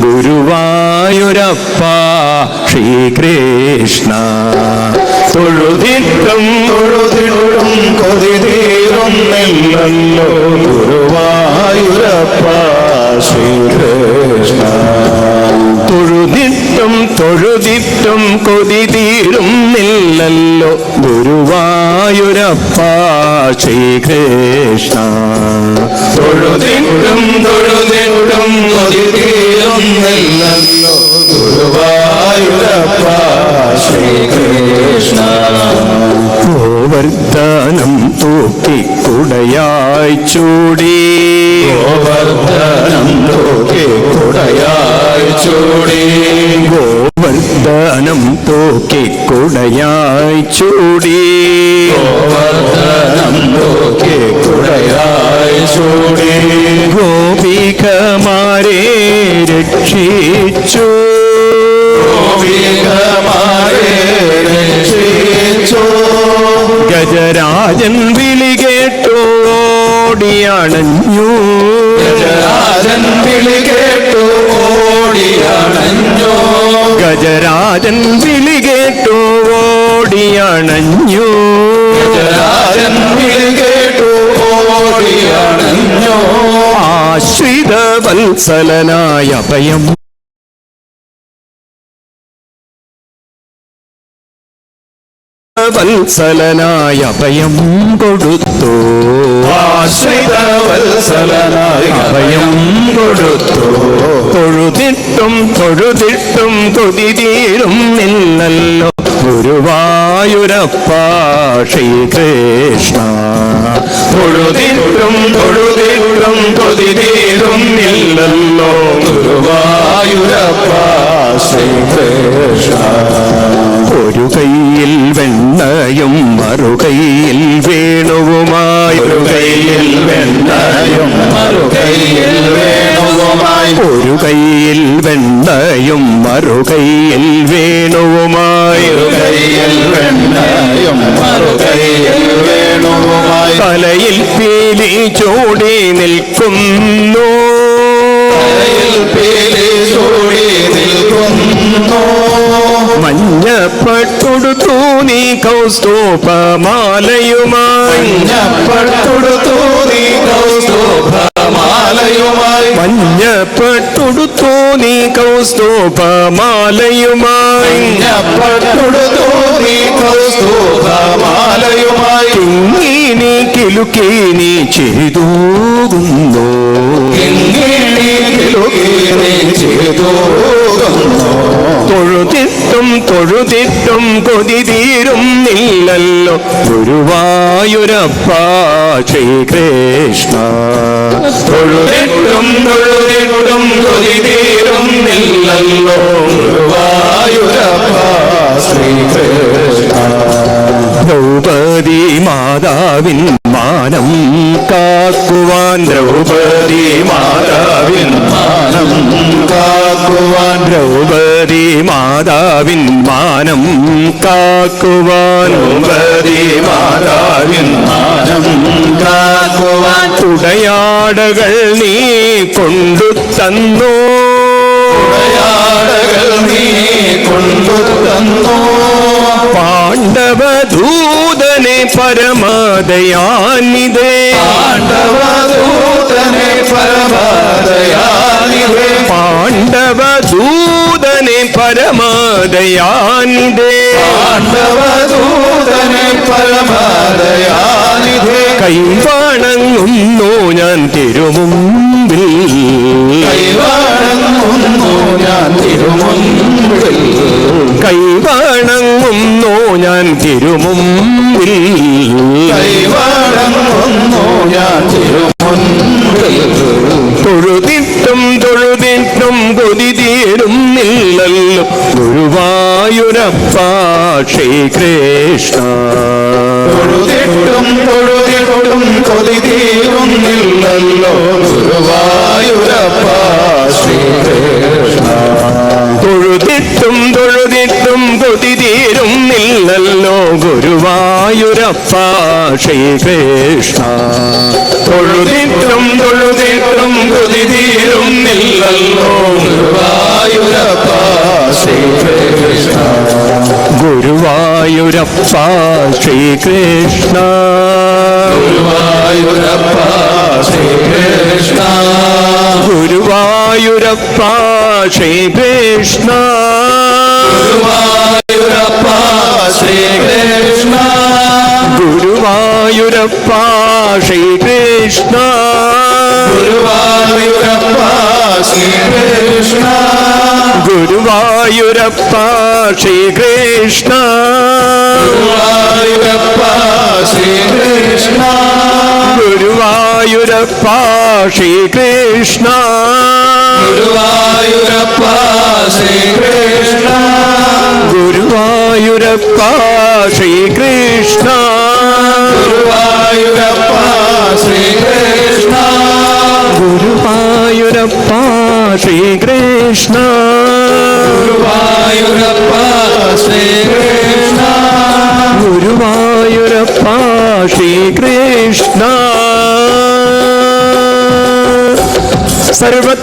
ഗുരുവായൂരപ്പ ശ്രീകൃഷ്ണ. തൊഴുതിട്ടും തൊഴുതിട്ടും കൊതി ഗുരുവായൂരപ്പ ശ്രീകൃഷ്ണ. തൊഴുതിട്ടും തൊഴുതിട്ടും കൊതി തീരുന്നില്ലല്ലോ ഗുരുവായൂരപ്പ ശ്രീകൃഷ്ണ. തൊഴുതിടും കൊതി തീരുന്നില്ലല്ലോ ഗുരുവായൂരപ്പ ശ്രീകൃഷ്ണ. ഗോവർദ്ധനം തൂക്കി കുടയായി ചൂടി. ഗോവർദ്ധനം തൂക്കി കുടയായി ചൂടി. ഗോവർദ്ധനം തൂക്കി കുടയായി ചൂടി. ഗോവർദ്ധനം തൂക്കി കുടയായി ചൂടി. ഗോപികമാരെ രക്ഷിച്ചു. ഗോപികമാരെ രക്ഷിച്ചു. ഗജരാജൻ വിളി കേട്ടോടിയണഞ്ഞു. ഗജരാജൻ രാജൻ വിളി കേട്ടു ഓടിയണഞ്ഞു? ഗജരാജൻ വിളി കേട്ടു ഓടിയണഞ്ഞു? ഗജരാജൻ വിളി കേട്ടു ഓടിയണഞ്ഞു? ആശ്രിത വത്സലനായ ഭയം വത്സലനായ ഭയം കൊടുത്തു. ആശ്രിത വത്സലനായ ഭയം കൊടുത്തു. തൊഴുതിട്ടും തൊഴുതിട്ടും കൊതി തീരും നിന്നല്ലോ ഗുരുവായൂരപ്പ ശ്രീകൃഷ്ണ തൊഴുതിട്ടും തൊഴുതിട്ടും കൊതി നിന്നല്ലോ ഗുരുവായൂരപ്പ ശ്രീകൃഷ്ണ ഒരു കയ്യിൽ വെണ്ണയും മറുകൈയിൽ വേണുവുമായി ഒരു കയ്യിൽ വെണ്ണയും മറുകൈയിൽ വേണുവുമായി ഒരു കയ്യിൽ വെണ്ണയും മറു കൈയിൽ വേണുവുമായി. തലയിൽ പീലി ചൂടി നിൽക്കുന്നു. മഞ്ഞപ്പട്ടുടുത്തു നീ കൗസ്തോപമാലയുമായി. മഞ്ഞപ്പട്ടുടുത്തു നീ കൗസ്തുഭമാലയുമായി മഞ്ഞപ്പട്ടുടുത്തു നീ കൗസ്തോപമാലയുമായി. മഞ്ഞപ്പട്ടുടുത്തു നീ തൊഴുതിട്ടും തൊഴുതിട്ടും കൊതി തീരുന്നില്ലല്ലോ ഗുരുവായൂരപ്പ ശ്രീകൃഷ്ണ തൊഴുതിട്ടും തൊഴുതിട്ടും കൊതി തീരുന്നില്ലല്ലോ ഗുരുവായൂരപ്പ ശ്രീകൃഷ്ണ ദ്രൗപദി മാതാവിൻ മാനം കാക്കുവാൻ ദ്രൗപദി മാതാവിൻ ദ്രൗപദി മാതാവിൻ മാനം കാക്കുവാൻ ദ്രൗപദി മാതാവിൻ മാനം കാക്കുവാൻ ഉടയാടകൾ നീ കൊണ്ടു തന്നു. ഉടയാടകൾ നീ കൊണ്ടു തന്നു. പാണ്ഡവദൂതനെ പരമദയാനിതേ. പാണ്ഡവദൂതനെ പരമദയാനിവേ പാണ്ഡവദൂതനെ പരമദയാനിതേ പാണ്ഡവദൂതനെ പരമദയാനിധേ. കൈവണങ്ങുന്നു ഞാൻ തിരുമുമ്പിൽ. കൈവാണങ്ങുന്നു ഞാൻ തിരുമുമ്പിൽ. കൈവണങ്ങുന്നു ഞാൻ തിരുമുമ്പിൽ കൈവാണങ്ങുന്നു ഞാൻ തിരുമുൻപിൽ തൊഴുതിട്ടും തൊഴുതിട്ടും കൊതി തീരുന്നില്ലല്ലോ ഗുരുവായൂരപ്പ ശ്രീകൃഷ്ണ തൊഴുതിട്ടും തൊഴുതിട്ടും കൊതി തീരുന്നില്ലല്ലോ ഗുരുവായൂരപ്പ ശ്രീകൃഷ്ണ തൊഴുതിട്ടും തൊഴുതിട്ടും കൊതി തീരുന്നില്ലല്ലോ ഗുരുവായൂരപ്പ ശ്രീകൃഷ്ണ ഗുരുവായൂരപ്പ ശ്രീകൃഷ്ണ. ഗുരുവായൂരപ്പ ശ്രീകൃഷ്ണ. ഗുരുവായൂരപ്പ ശ്രീകൃഷ്ണ. ഗുരുവായൂരപ്പ ശ്രീകൃഷ്ണ. ഗുരുവായൂരപ്പ ശ്രീകൃഷ്ണ. ഗുരുവായൂരപ്പ ശ്രീകൃഷ്ണ ഗുരുവായൂരപ്പ ശ്രീകൃഷ്ണ ഗുരുവായൂരപ്പ ശ്രീകൃഷ്ണ ഗുരുവായൂരപ്പ ശ്രീകൃഷ്ണ ഗുരുവായൂരപ്പ ശ്രീകൃഷ്ണ ഗുരുവായൂരപ്പ ശ്രീകൃഷ്ണ ഗുരുവായൂരപ്പ ഗുരുവായൂരപ്പ ശ്രീകൃഷ്ണ ഗുരുവായൂരപ്പ ശ്രീകൃഷ്ണ ഗുരുവായൂരപ്പ ശ്രീകൃഷ്ണ സർവ